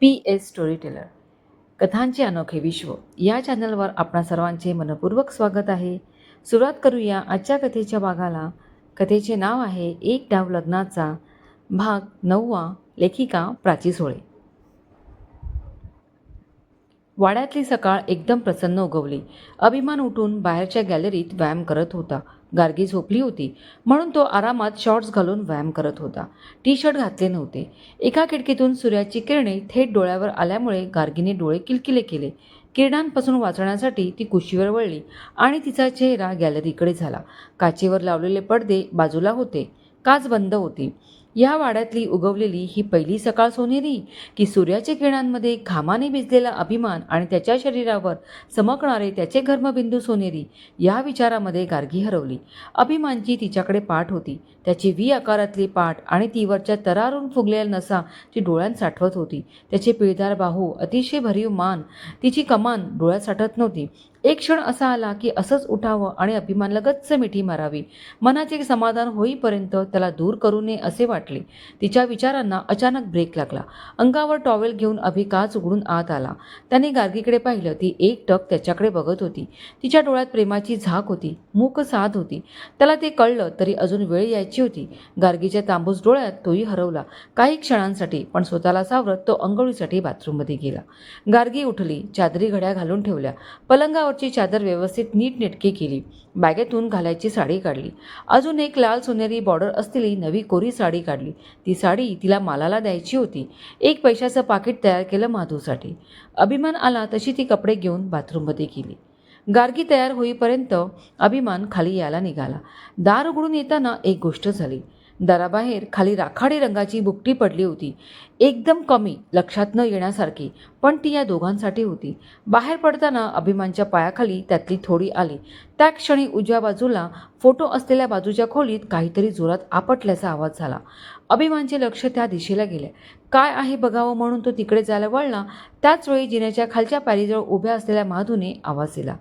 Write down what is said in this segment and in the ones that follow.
P S story teller कथांचे अनोखे विश्व. या चॅनलवर आपणा सर्वांचे मनपूर्वक स्वागत आहे. सुरुवात करूया आजच्या कथेच्या भागाला. कथेचे नाव आहे एक डाव लग्नाचा भाग नववा लेखिका प्राची सोळे. वाड्यातली सकाळ एकदम प्रसन्न उगवली. अभिमान उठून बाहेरच्या गॅलरीत व्यायाम करत होता. गार्गी झोपली होती म्हणून तो आरामात शॉर्ट्स घालून व्यायाम करत होता. टी शर्ट घातले नव्हते. एका खिडकीतून सूर्याची किरणे थेट डोळ्यावर आल्यामुळे गार्गीने डोळे किलकिले केले. किरणांपासून वाचण्यासाठी ती कुशीवर वळली आणि तिचा चेहरा गॅलरीकडे झाला. काचेवर लावलेले पडदे बाजूला होते. काच बंद होती. या वाड्यातली उगवलेली ही पहिली सकाळ सोनेरी की सूर्याच्या किरणांमध्ये घामाने भिजलेला अभिमान आणि त्याच्या शरीरावर चमकणारे त्याचे घर्मबिंदू सोनेरी या विचारामध्ये गार्गी हरवली. अभिमानची तिच्याकडे पाठ होती. त्याची व्ही आकारातली पाठ आणि ती वरच्या तरारून फुगलेल्या नसा ती डोळ्यात साठवत होती. त्याचे पिळदार बाहू अतिशय भरीव मान तिची कमान डोळ्यात साठत नव्हती. एक क्षण असा आला की असंच उठावं आणि अभिमानला गच्च मिठी मारावी. मनाचे समाधान होईपर्यंत त्याला दूर करू नये असे वाटले. तिच्या विचारांना अचानक ब्रेक लागला. अंगावर टॉवेल घेऊन अभि काच उघडून आत आला. त्याने गार्गीकडे पाहिलं. ती एक टक त्याच्याकडे बघत होती. तिच्या डोळ्यात प्रेमाची झाक होती. मूक साध होती. त्याला ते कळलं तरी अजून वेळ यायची होती. गार्गीच्या तांबूस डोळ्यात तोही हरवला. काही क्षणांसाठी पण स्वतःला सावरत तो अंघोळीसाठी बाथरूममध्ये गेला. गार्गी उठली. चादरी घड्या घालून ठेवल्या. पलंगावर पलंगावरची चादर व्यवस्थित नीटनेटकी केली. बॅगेतून घालायची साडी काढली. अजून एक लाल सोनेरी बॉर्डर असलेली नवी कोरी साडी काढली. ती साडी तिला मालाला द्यायची होती. एक पैशाचं पाकिट तयार केलं माधूसाठी. अभिमान आला तशी ती कपडे घेऊन बाथरूममध्ये गेली. गार्गी तयार होईपर्यंत अभिमान खाली यायला निघाला. दार उघडून येताना एक गोष्ट झाली. दाराबाहेर खाली राखाडी रंगाची बुकटी पडली होती. एकदम कमी लक्षात न येण्यासारखी पण ती या दोघांसाठी होती. बाहेर पडताना अभिमानच्या पायाखाली त्यातली थोडी आली. त्या क्षणी उजव्या बाजूला फोटो असलेल्या बाजूच्या खोलीत काहीतरी जोरात आपटल्याचा आवाज झाला. अभिमानचे लक्ष त्या दिशेला गेले. काय आहे बघावं म्हणून तो तिकडे जायला वळला. त्याच वेळी जिन्याच्या खालच्या पायरीजवळ उभ्या असलेल्या माधूने आवाज दिला.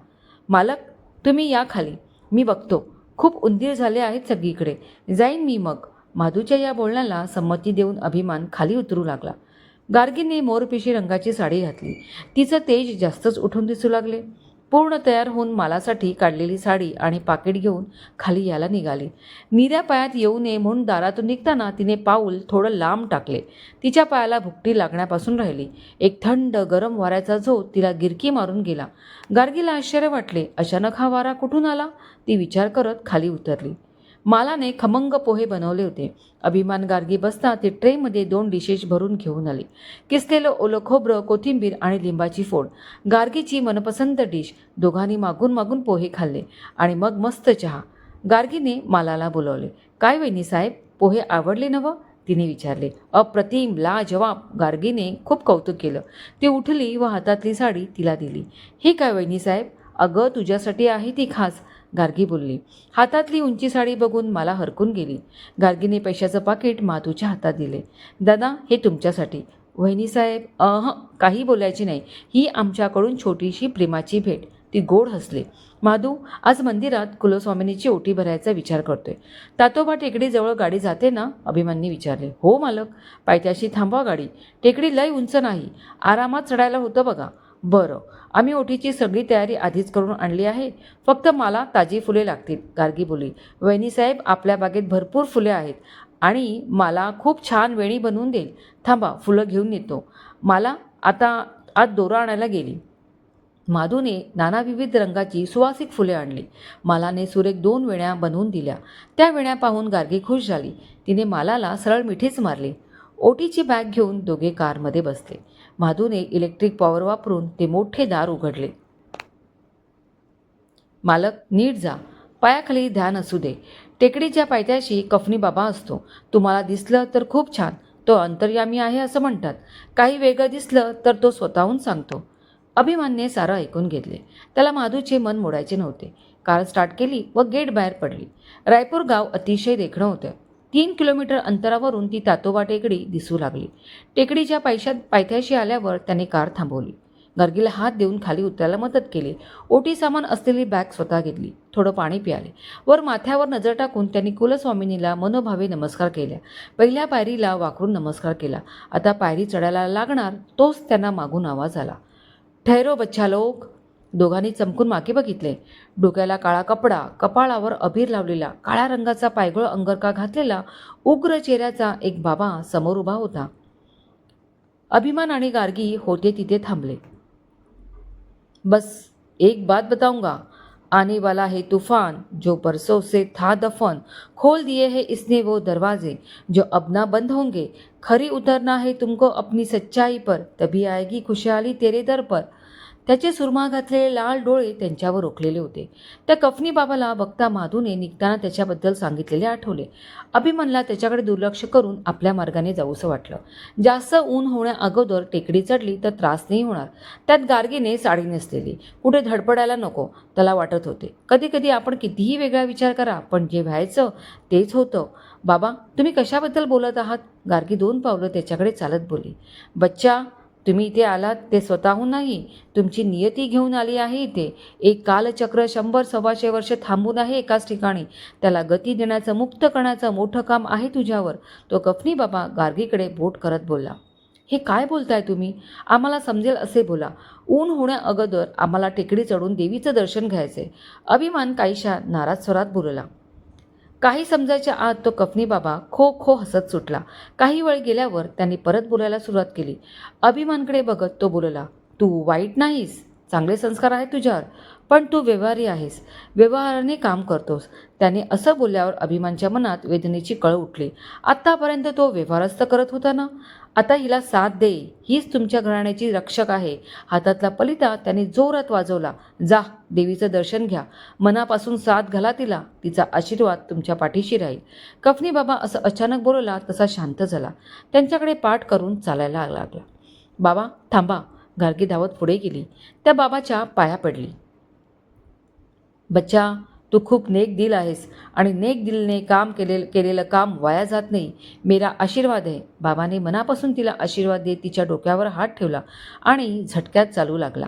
मालक तुम्ही या खाली. मी बघतो. खूप उंदीर झाले आहेत सगळीकडे. जाईन मी मग. माधूच्या या बोलण्याला संमती देऊन अभिमान खाली उतरू लागला. गार्गीने मोरपिशी रंगाची साडी घातली. तिचं तेज जास्तच उठून दिसू लागले. पूर्ण तयार होऊन मालासाठी काढलेली साडी आणि पाकिट घेऊन खाली यायला निघाली. निऱ्या पायात येऊ नये म्हणून दारातून निघताना तिने पाऊल थोडं लांब टाकले. तिच्या पायाला भुकटी लागण्यापासून राहिली. एक थंड गरम वाऱ्याचा झोत तिला गिरकी मारून गेला. गार्गीला आश्चर्य वाटले. अचानक हा वारा कुठून आला? ती विचार करत खाली उतरली. मालाने खमंग पोहे बनवले होते. अभिमान गार्गी बसता ते ट्रेमध्ये दोन डिशेस भरून घेऊन आली. किसलेलं ओलं खोबरं कोथिंबीर आणि लिंबाची फोड. गार्गीची मनपसंत डिश. दोघांनी मागून मागून पोहे खाल्ले आणि मग मस्त चहा. गार्गीने मालाला बोलवले काय वहिनी साहेब पोहे आवडले नवं तिने विचारले अप्रतिम ला जवाब गार्गीने खूप कौतुक केलं. ती उठली व हातातली साडी तिला दिली. हे काय वहिनी साहेब अगं तुझ्यासाठी आहे ती खास. गार्गी बोलली हातातली उंची साडी बघून मला हरकून गेली. गार्गीने पैशाचं पाकिट माधूच्या हातात दिले. दादा हे तुमच्यासाठी. वहिनीसाहेब अह काही बोलायची नाही. ही आमच्याकडून छोटीशी प्रेमाची भेट. ती गोड हसले. माधू आज मंदिरात कुलस्वामिनीची ओटी भरायचा विचार करतोय. तातोबा टेकडीजवळ गाडी जाते ना? अभिमाननी विचारले. हो मालक. पायथ्याशी थांबवा गाडी. टेकडी लय उंच नाही. आरामात चढायला होतं बघा. बरं. आम्ही ओटीची सगळी तयारी आधीच करून आणली आहे. फक्त मला ताजी फुले लागतील गार्गी बोली. वहिनीसाहेब आपल्या बागेत भरपूर फुले आहेत आणि मला खूप छान वेणी बनवून देईल. थांबा फुलं घेऊन येतो. मला आता आत दोरा आणायला गेली. माधूने नाना विविध रंगाची सुवासिक फुले आणली. मालाने सुरेख दोन वेण्या बनवून दिल्या. त्या वेण्या पाहून गार्गी खुश झाली. तिने मालाला सरळ मिठीच मारली. ओटीची बॅग घेऊन दोघे कारमध्ये बसले. माधूने इलेक्ट्रिक पॉवर वापरून ते मोठे दार उघडले. मालक नीट जा. पायाखाली ध्यान असू दे. टेकडीच्या पायथ्याशी कफनी बाबा असतो. तुम्हाला दिसलं तर खूप छान. तो अंतर्यामी आहे असं म्हणतात. काही वेगळं दिसलं तर तो स्वतःहून सांगतो. अभिमानने सारं ऐकून घेतले. त्याला माधूचे मन मोडायचे नव्हते. कार स्टार्ट केली व गेट बाहेर पडली. रायपूर गाव अतिशय देखणं होतं. तीन किलोमीटर अंतरावरून ती तातोबा टेकडी दिसू लागली. टेकडीच्या पैशात पायथ्याशी आल्यावर त्याने कार थांबवली. गार्गीला हात देऊन खाली उतरायला मदत केली. ओटी सामान असलेली बॅग स्वतः घेतली. थोडं पाणी पियाले. वर माथ्यावर नजर टाकून त्यांनी कुलस्वामिनीला मनोभावे नमस्कार केल्या. पहिल्या पायरीला वाकरून नमस्कार केला. आता पायरी चढायला लागणार तोच त्यांना मागून आवाज आला. ठैरो बच्छा लोक दोघांनी चमकून मागे बघितले. डोक्याला काळा कपडा कपाळावर अबीर लावलेला काळ्या रंगाचा पायगळ अंगरका घातलेला उग्र चेहऱ्याचा एक बाबा समोर उभा होता. अभिमान आणि गार्गी होते तिथे थांबले. बस एक बात बताऊंगा. आने वाला है तूफान जो बरसों से था दफन. खोल दिए है इसने वो दरवाजे जो अब ना बंद होंगे. खरी उतरना है तुमको अपनी सच्चाई पर तभी आएगी खुशहाली तेरे दर पर. त्याचे सुरमा घातलेले लाल डोळे त्यांच्यावर रोखलेले होते. त्या कफनी बाबाला बघता माधूने निघताना त्याच्याबद्दल सांगितलेले आठवले. अभिमनला त्याच्याकडे दुर्लक्ष करून आपल्या मार्गाने जाऊसं वाटलं. जास्त ऊन होण्या अगोदर टेकडी चढली तर त्रास नाही होणार. त्यात गार्गीने साडी नेसलेली. कुठे धडपडायला नको त्याला वाटत होते. कधी कधी आपण कितीही वेगळा विचार करा पण जे व्हायचं तेच होतं. बाबा तुम्ही कशाबद्दल बोलत आहात? गार्गी दोन पावलं त्याच्याकडे चालत बोलली. बच्चा तुम्ही इथे आलात ते स्वतःहून नाही तुमची नियती घेऊन आली आहे इथे. एक कालचक्र शंभर सव्वाशे वर्ष थांबून आहे एकाच ठिकाणी. त्याला गती देण्याचं मुक्त करण्याचं मोठं काम आहे तुझ्यावर. तो कफनी बाबा गार्गीकडे बोट करत बोलला. हे काय बोलताय तुम्ही? आम्हाला समजेल असे बोला. ऊन होण्या अगोदर आम्हाला टेकडी चढून देवीचं दर्शन घ्यायचे अभिमान काहीशा नाराज स्वरात बोलला. काही समजायच्या आत तो कफनी बाबा खो खो हसत सुटला. काही वेळ गेल्यावर त्यांनी परत बोलायला सुरुवात केली. अभिमानकडे बघत तो बोलला तू वाईट नाहीस. चांगले संस्कार आहेत तुझ्यावर पण तू व्यवहारी आहेस. व्यवहाराने काम करतोस. त्याने असं बोलल्यावर अभिमानच्या मनात वेदनेची कळ उठली. आत्तापर्यंत तो व्यवहारच तर करत होता ना? आता हिला साथ दे. हीच तुमच्या घराण्याची रक्षक आहे. हातातला पलिता त्याने जोरात वाजवला. जा देवीचं दर्शन घ्या. मनापासून साथ घाला तिला. तिचा आशीर्वाद तुमच्या पाठीशी राहील. कफनी बाबा असं अचानक बोलवला तसा शांत झाला. त्यांच्याकडे पाठ करून चालायला लागला. बाबा थांबा. गार्गी धावत पुढे गेली. त्या बाबाच्या पाया पडली. बच्चा तू खूप नेक दिल आहेस आणि नेक दिलने काम केले केलेलं काम वाया जात नाही. मेरा आशीर्वाद आहे. बाबाने मनापासून तिला आशीर्वाद देत तिच्या डोक्यावर हात ठेवला आणि झटक्यात चालू लागला.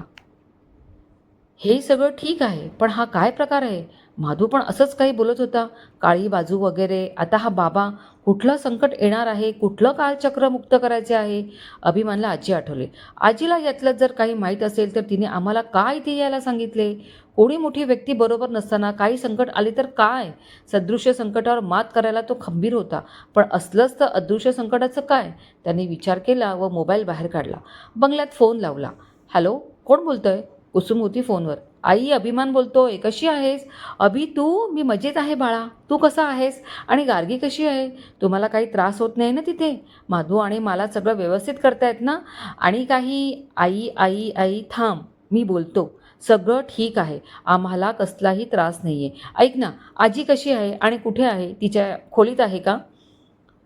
हे सगळं ठीक आहे पण हा काय प्रकार आहे? माधू पण असंच काही बोलत होता काळी बाजू वगैरे. आता हा बाबा कुठलं संकट येणार आहे? कुठलं कालचक्र मुक्त करायचे आहे? अभिमानला आजी आठवले. आजीला यातलं जर काही माहीत असेल तर तिने आम्हाला काय इथे यायला सांगितले? कोणी मोठी व्यक्ती बरोबर नसताना काही संकट आले तर काय? सदृश्य संकटावर मात करायला तो खंबीर होता. पण असलंच तर अदृश्य संकटाचं काय? त्याने विचार केला व मोबाईल बाहेर काढला. बंगल्यात फोन लावला. हॅलो कोण बोलतोय? कुसुम होती फोनवर. आई अभिमान बोलतो आहे कशी आहेस? अभि तू? मी मजेत आहे बाळा. तू कसा आहेस? आणि गार्गी कशी आहे? तुम्हाला काही त्रास होत नाही ना तिथे? माधू आणि मला सगळं व्यवस्थित करतायत ना? आणि काही आई आई आई थांब. मी बोलतो. सगळं ठीक आहे. आम्हाला कसलाही त्रास नाही आहे ऐक ना आजी कशी आहे आणि कुठे आहे? तिच्या खोलीत आहे का?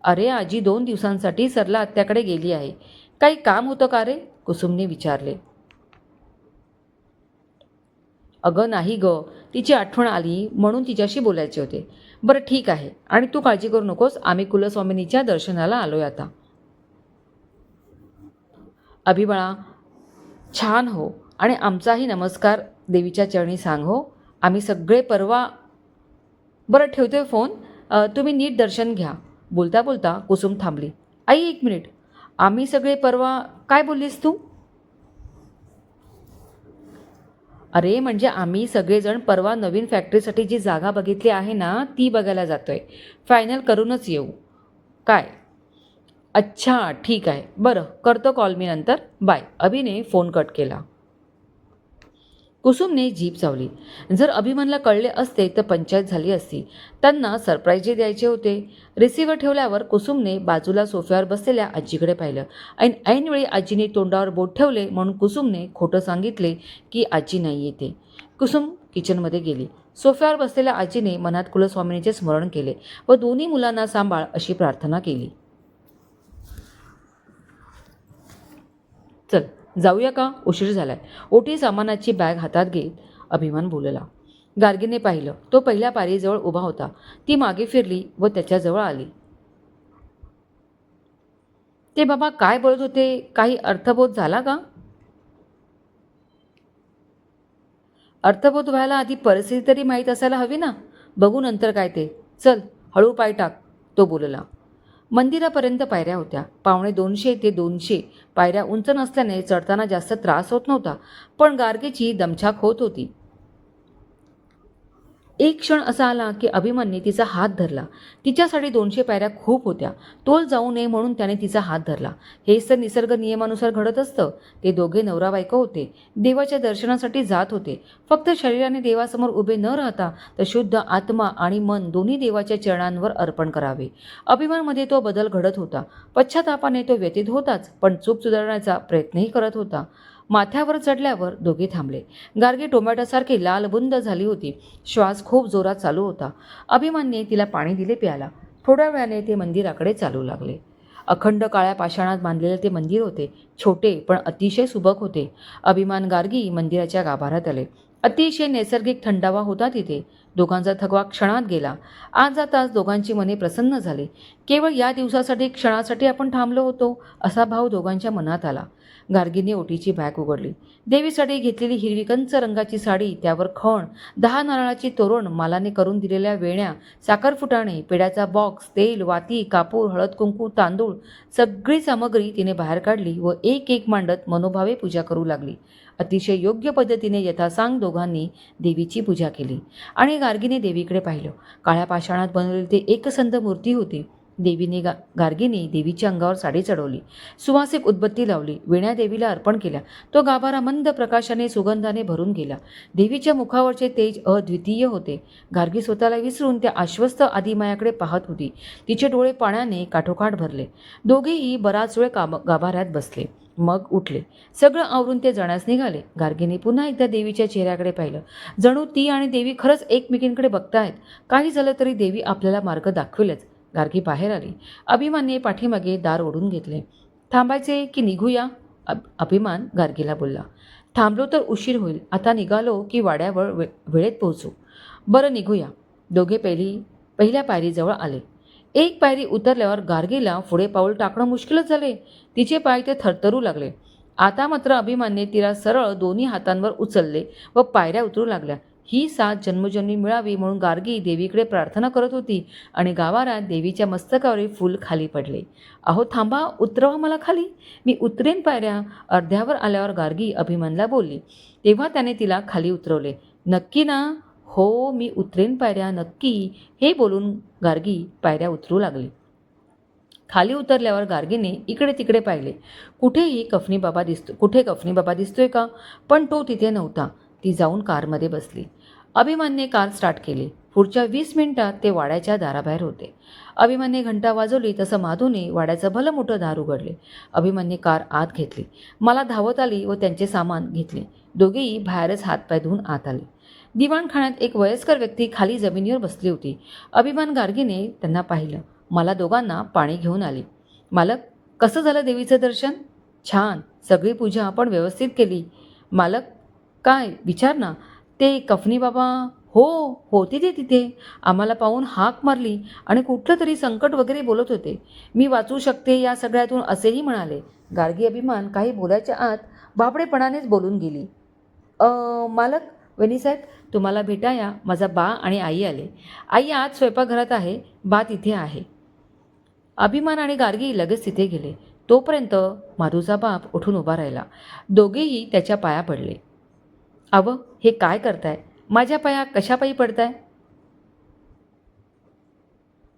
अरे आजी दोन दिवसांसाठी सरला आत्याकडे गेली आहे. काही काम होतं का रे? कुसुमने विचारले. अगं नाही ग तिची आठवण आली म्हणून तिच्याशी बोलायचे होते. बरं ठीक आहे आणि तू काळजी करू नकोस आम्ही कुलस्वामिनीच्या दर्शनाला आलोय आता. अभिबाळा छान हो आणि आमचाही नमस्कार देवीच्या चरणी सांग हो. आम्ही सगळे परवा बरं ठेवतोय फोन. तुम्ही नीट दर्शन घ्या. बोलता बोलता कुसुम थांबली. आई एक मिनिट. आम्ही सगळे परवा काय बोललीस तू? अरे म्हणजे आम्ही सगळेजण परवा नवीन फॅक्टरीसाठी जी जागा बघितली आहे ना ती बघायला जातो आहे फायनल करूनच येऊ. काय? अच्छा ठीक आहे. बरं करतो कॉल मी नंतर. बाय अभिने फोन कट केला. कुसुमने जीप चावली. जर अभिमानला कळले असते तर पंचायत झाली असती. त्यांना सरप्राईजही द्यायचे होते. रिसिव्हर ठेवल्यावर कुसुमने बाजूला सोफ्यावर बसलेल्या आजीकडे पाहिलं. ऐन ऐनवेळी आजीने तोंडावर बोट ठेवले म्हणून कुसुमने खोटं सांगितले की आजी नाही येते. कुसुम किचनमध्ये गेली. सोफ्यावर बसलेल्या आजीने मनात कुलस्वामिनीचे स्मरण केले व दोन्ही मुलांना सांभाळ अशी प्रार्थना केली चल जाऊया का? उशीर झालाय. ओटी सामानाची बॅग हातात घेत अभिमान बोलला. गार्गीने पाहिलं तो पहिल्या पारीजवळ उभा होता. ती मागे फिरली व त्याच्याजवळ आली. ते बाबा काय बोलत होते? काही अर्थबोध झाला का? अर्थबोध व्हायला आधी परिस्थिती तरी माहीत असायला हवी ना. बघू नंतर काय ते. चल हळू पाय टाक तो बोलला. मंदिरापर्यंत पायऱ्या होत्या. पावणे दोनशे ते दोनशे. पायऱ्या उंच नसल्याने चढताना जास्त त्रास होत नव्हता. पण गारगेची दमछाक होत होती. एक क्षण असा आला की अभिमन्यू तिचा हात धरला. तिच्यासाठी दोनशे पायऱ्या खूप होत्या. तोल जाऊ नये म्हणून त्याने तिचा हात धरला. हेच तर निसर्ग नियमानुसार घडत असतं. ते दोघे नवरा बायको होते. देवाच्या दर्शनासाठी जात होते. फक्त शरीराने देवासमोर उभे न राहता तर शुद्ध आत्मा आणि मन दोन्ही देवाच्या चरणांवर अर्पण करावे. अभिमानमध्ये तो बदल घडत होता. पश्चातापाने तो व्यतीत होताच पण चूक सुधारण्याचा प्रयत्नही करत होता. माथ्यावर चढल्यावर दोघे थांबले. गार्गी टोमॅटोसारखी लाल बुंद झाली होती. श्वास खूप जोरात चालू होता. अभिमानने तिला पाणी दिले प्याला थोड्या वेळाने ते मंदिराकडे चालू लागले. अखंड काळ्या पाषाणात बांधलेले ते मंदिर होते. छोटे पण अतिशय सुबक होते. अभिमान गार्गी मंदिराच्या गाभाऱ्यात आले. अतिशय नैसर्गिक थंडावा होता तिथे. दोघांचा थकवा क्षणात गेला. आज जाताच दोघांची मने प्रसन्न झाले. केवळ या दिवसासाठी क्षणासाठी आपण थांबलो होतो असा भाव दोघांच्या मनात आला. गार्गीने ओटीची बॅग उघडली. देवीसाठी घेतलेली हिरवी कंच रंगाची साडी त्यावर खण दहा नारळाची तोरण मालाने करून दिलेल्या वेण्या साखर फुटाणे पेड्याचा बॉक्स तेल वाती कापूर हळद कुंकू तांदूळ सगळी सामग्री तिने बाहेर काढली व एक एक मांडत मनोभावे पूजा करू लागली. अतिशय योग्य पद्धतीने यथासांग दोघांनी देवीची पूजा केली. आणि गार्गीने देवीकडे पाहिलं. काळ्या पाषाणात बनवलेली ती एकसंध मूर्ती होती. देवीने गा गार्गीने देवीच्या अंगावर साडी चढवली. सुवासिक उदबत्ती लावली. विण्या देवीला अर्पण केल्या. तो गाभारा मंद प्रकाशाने सुगंधाने भरून गेला. देवीच्या मुखावरचे तेज अद्वितीय होते. गार्गी स्वतःला विसरून त्या आश्वस्त आदिमायाकडे पाहत होती. तिचे डोळे पाण्याने काठोकाठ भरले. दोघेही बराच वेळ काम गाभाऱ्यात बसले. मग उठले. सगळं आवरून ते जाण्यास निघाले. गार्गीने पुन्हा एकदा देवीच्या चेहऱ्याकडे पाहिलं. जणू ती आणि देवी खरंच एकमेकींकडे बघतायत काही झालं तरी देवी आपल्याला मार्ग दाखवेलच. गार्गी बाहेर आली. अभिमानने पाठीमागे दार ओढून घेतले. थांबायचे की निघूया? अभ अभिमान गार्गीला बोलला. थांबलो तर उशीर होईल. आता निघालो की वाड्यावर वे वेळेत पोहोचू. बरं निघूया. दोघे पहिली पहिल्या पायरीजवळ आले. एक पायरी उतरल्यावर गार्गीला पुढे पाऊल टाकणं मुश्किलच झाले. तिचे पाय ते थरथरू लागले. आता मात्र अभिमानने तिला सरळ दोन्ही हातांवर उचलले व पायऱ्या उतरू लागल्या. ही साथ जन्मजन्मी मिळावी म्हणून गार्गी देवीकडे प्रार्थना करत होती आणि गावारात देवीच्या मस्तकावरील फूल खाली पडले. अहो थांबा उतरवा मला खाली. मी उतरेन पायऱ्या. अर्ध्यावर आल्यावर गार्गी अभिमानला बोलली. तेव्हा त्याने तिला खाली उतरवले. नक्की ना? हो मी उतरेन पायऱ्या नक्की. हे बोलून गार्गी पायऱ्या उतरू लागली. खाली उतरल्यावर गार्गीने इकडे तिकडे पाहिले. कुठेही कफनी बाबा दिसतो कुठे कफनी बाबा दिसतोय का? पण तो तिथे नव्हता. ती जाऊन कारमध्ये बसली. अभिमानने कार स्टार्ट केली. पुढच्या वीस मिनिटात ते वाड्याच्या दाराबाहेर होते. अभिमानने घंटा वाजवली तसं माधूने वाड्याचं भलं मोठं दार उघडले. अभिमानने कार आत घेतली. मला धावत आली व त्यांचे सामान घेतले. दोघेही बाहेरच हातपाय धुवून आत आले. दिवाणखाण्यात एक वयस्कर व्यक्ती खाली जमिनीवर बसली होती. अभिमान गार्गीने त्यांना पाहिलं. मला दोघांना पाणी घेऊन आली. मालक कसं झालं देवीचं दर्शन? छान. सगळी पूजा आपण व्यवस्थित केली. मालक काय? विचार ना. ते कफनी बाबा हो होते ते तिथे. आम्हाला पाहून हाक मारली आणि कुठलं तरी संकट वगैरे बोलत होते. मी वाचू शकते या सगळ्यातून असेही म्हणाले. गार्गी अभिमान काही बोलायच्या आत बाबडेपणानेच बोलून गेली. "अ, मालक वहिनीसाहेब तुम्हाला भेटाया. माझा बा आणि आई आले. आई आज स्वयंपाकघरात आहे. बा तिथे आहे. अभिमान आणि गार्गी लगेच तिथे गेले. तोपर्यंत माधूचा बाप उठून उभा राहिला. दोघेही त्याच्या पाया पडले. अव हे काय करताय? माझ्या पाया कशापायी पडताय?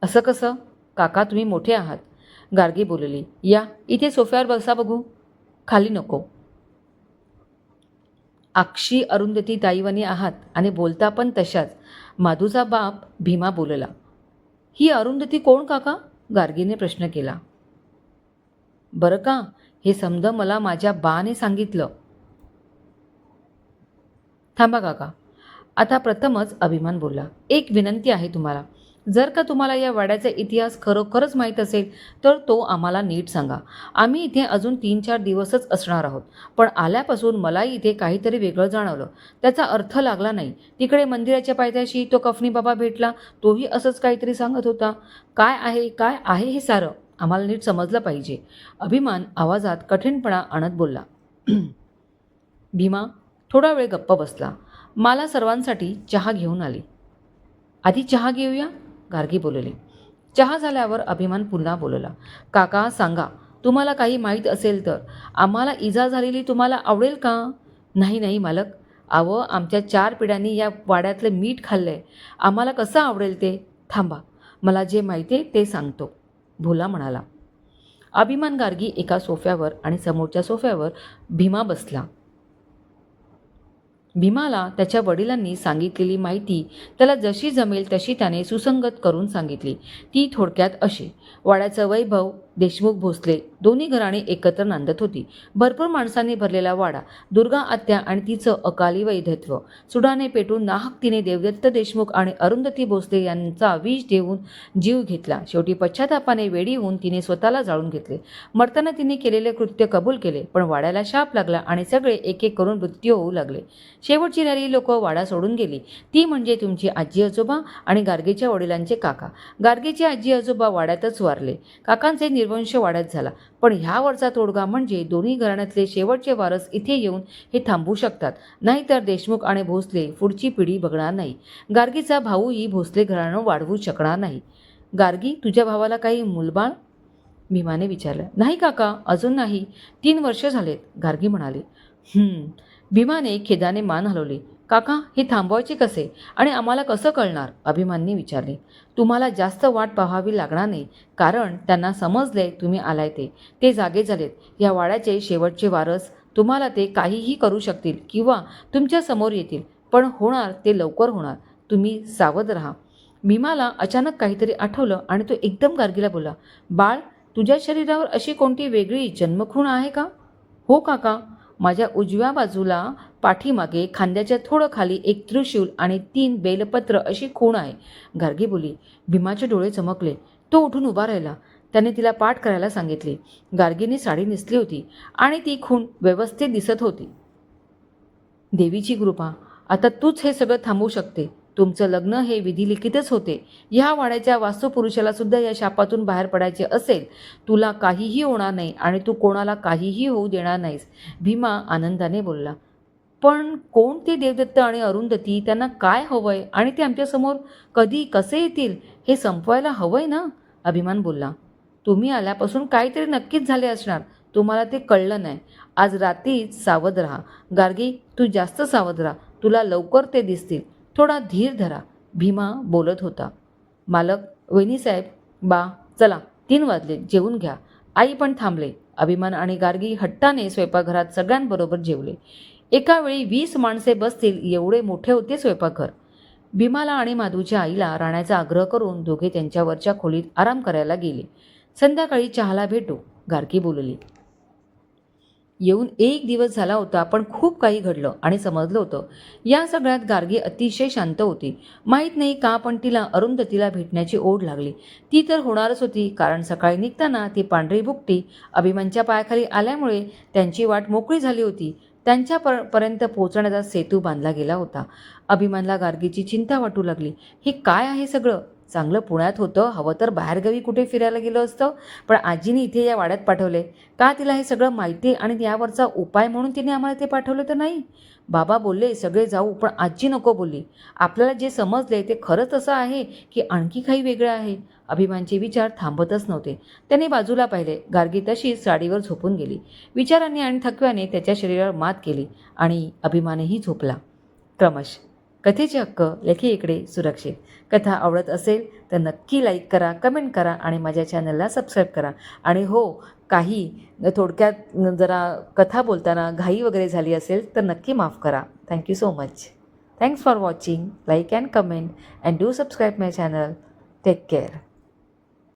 असं कसं? काका तुम्ही मोठे आहात. गार्गी बोलली या इथे सोफ्यावर बसा बघू. खाली नको. आक्षी अरुंधती ताईवानी आहात आणि बोलता पण तशाच. माधूचा बाप भीमा बोलला ही अरुंधती कोण काका? गार्गीने प्रश्न केला. बरं का हे समजा मला माझ्या बाने सांगितलं. थांबा काका. आता प्रथमच अभिमान बोलला. एक विनंती आहे तुम्हाला. जर का तुम्हाला या वाड्याचा इतिहास खरोखरच माहीत असेल तर तो आम्हाला नीट सांगा. आम्ही इथे अजून तीन चार दिवसच असणार आहोत. पण आल्यापासून मलाही इथे काहीतरी वेगळं जाणवलं. त्याचा अर्थ लागला नाही. तिकडे मंदिराच्या पायथ्याशी तो कफनी बाबा भेटला. तोही असंच काहीतरी सांगत होता. काय आहे काय आहे हे सारं आम्हाला नीट समजलं पाहिजे. अभिमान आवाजात कठीणपणा आणत बोलला. भीमा थोडा वेळ गप्प बसला. मला सर्वांसाठी चहा घेऊन आली. आधी चहा घेऊया गार्गी बोलले. चहा झाल्यावर अभिमान पुन्हा बोलला. काका सांगा तुम्हाला काही माहीत असेल तर. आम्हाला इजा झालेली तुम्हाला आवडेल का? नाही नाही मालक. अहो आमच्या चार पिढ्यांनी या वाड्यातलं मीठ खाल्लं आहे आम्हाला कसं आवडेल ते? थांबा. मला जे माहिती आहे ते सांगतो. भोला म्हणाला. अभिमान गार्गी एका सोफ्यावर आणि समोरच्या सोफ्यावर भीमा बसला. भीमाला त्याच्या वडिलांनी सांगितलेली माहिती त्याला जशी जमेल तशी त्याने सुसंगत करून सांगितली. ती थोडक्यात अशी वाड्याचं वैभव देशमुख भोसले दोन्ही घराणे एकत्र नांदत होती. भरपूर माणसांनी भरलेला वाडा दुर्गा आत्या आणि तिचं अकाली वैधत्व सुडाने पेटून नाहक तिने देवदत्त देशमुख आणि अरुंधती भोसले यांचा विष देऊन जीव घेतला. शेवटी पश्चातापाने वेडी होऊन तिने स्वतःला जाळून घेतले. मरताना तिने केलेले कृत्य कबूल केले पण वाड्याला शाप लागला आणि सगळे एक एक करून मृत्यू होऊ लागले. शेवटची राहिली लोक वाडा सोडून गेली. ती म्हणजे तुमची आजी आजोबा आणि गार्गेच्या वडिलांचे काका. गार्गेचे आजी आजोबा वाड्यातच वारले. काकांचे निर्वंश वाढत झाला. पण ह्या वरचा तोडगा म्हणजे दोन्ही घराण्यातले शेवटचे वारस इथे येऊन हे थांबू शकतात. नाहीतर देशमुख आणि भोसले पुढची पिढी बघणार नाही. गार्गीचा भाऊही भोसले घराणं वाढवू शकणार नाही. गार्गी तुझ्या भावाला काही मुलबाळ? भीमाने विचारलं. नाही काका अजून नाही. तीन वर्ष झालेत गार्गी म्हणाले. भीमाने खेदाने मान हलवली. काका हे थांबवायचे कसे? आणि आम्हाला कसं कळणार? अभिमाननी विचारले. तुम्हाला जास्त वाट पाहावी लागणार नाही कारण त्यांना समजले तुम्ही आलाय ते. ते जागे झालेत. या वाड्याचे शेवटचे वारस तुम्हाला ते काहीही करू शकतील किंवा तुमच्यासमोर येतील पण होणार ते लवकर होणार. तुम्ही सावध राहा. भीमाला अचानक काहीतरी आठवलं आणि तो एकदम गार्गीला बोला बाळ तुझ्या शरीरावर अशी कोणती वेगळी जन्मखूण आहे का? हो काका. माझ्या उजव्या बाजूला पाठीमागे खांद्याच्या थोडं खाली एक त्रिशूल आणि तीन बेलपत्र अशी खूण आहे. गार्गी बोली भीमाचे डोळे चमकले. तो उठून उभा राहिला. त्याने तिला पाठ करायला सांगितले. गार्गीने साडी नेसली होती आणि ती खूण व्यवस्थित दिसत होती. देवीची कृपा आता तूच हे सगळं थांबवू शकते. तुमचं लग्न हे विधिलिखितच होते. ह्या वाड्याच्या वास्तुपुरुषाला सुद्धा या शापातून बाहेर पडायचे असेल तुला काहीही होणार नाही आणि तू कोणाला काहीही होऊ देणार नाहीस. भीमा आनंदाने बोलला. पण कोण ते देवदत्त आणि अरुंधती? त्यांना काय हवंय? आणि ते आमच्यासमोर कधी कसे येतील? हे संपवायला हवंय ना? अभिमान बोलला. तुम्ही आल्यापासून काहीतरी नक्कीच झाले असणार. तुम्हाला ते कळलं नाही. आज रात्रीच सावध राहा. गार्गी तू जास्त सावध राहा. तुला लवकर ते दिसतील. थोडा धीर धरा. भीमा बोलत होता. मालक वहिनीसाहेब बा चला. तीन वाजले. जेवून घ्या. आई पण थांबले. अभिमान आणि गार्गी हट्टाने स्वयंपाकघरात सगळ्यांबरोबर जेवले. एकावेळी वीस माणसे बसतील एवढे मोठे होते स्वयंपाकघर. भीमाला आणि माधूच्या आईला राहण्याचा आग्रह करून दोघे त्यांच्यावरच्या खोलीत आराम करायला गेले. संध्याकाळी चहाला भेटू गारकी बोलली. येऊन एक दिवस झाला होता पण खूप काही घडलं आणि समजलं होतं. या सगळ्यात गार्गी अतिशय शांत होती. माहीत नाही का पण तिला अरुंधतीला भेटण्याची ओढ लागली. ती तर होणारच होती कारण सकाळी निघताना ती पांढरी बुकटी अभिमानच्या पायाखाली आल्यामुळे त्यांची वाट मोकळी झाली होती. त्यांच्या पर पर्यंत पोहोचण्याचा सेतू बांधला गेला होता. अभिमानला गार्गीची चिंता वाटू लागली. हे काय आहे सगळं? चांगलं पुण्यात होतं. हवं तर बाहेरगावी कुठे फिरायला गेलं असतं. पण आजीने इथे या वाड्यात पाठवले. का तिला हे सगळं माहिती आहे आणि यावरचा उपाय म्हणून तिने आम्हाला ते पाठवलं तर नाही? बाबा बोलले सगळे जाऊ पण आजी नको बोलली. आपल्याला जे समजले ते खरंच असं आहे की आणखी काही वेगळं आहे? अभिमानचे विचार थांबतच नव्हते. त्याने बाजूला पाहिले. गार्गी तशीच साडीवर झोपून गेली. विचारांनी आणि थकव्याने त्याच्या शरीरावर मात केली आणि अभिमानही झोपला. क्रमश कथेचे हक्क लेखी इकडे सुरक्षित. कथा आवडत असेल तर नक्की लाईक करा कमेंट करा आणि माझ्या चॅनलला सबस्क्राईब करा. आणि हो काही थोडक्यात जरा कथा बोलताना घाई वगैरे झाली असेल तर नक्की माफ करा. Thank you so much thanks for watching like and comment and do subscribe my channel take care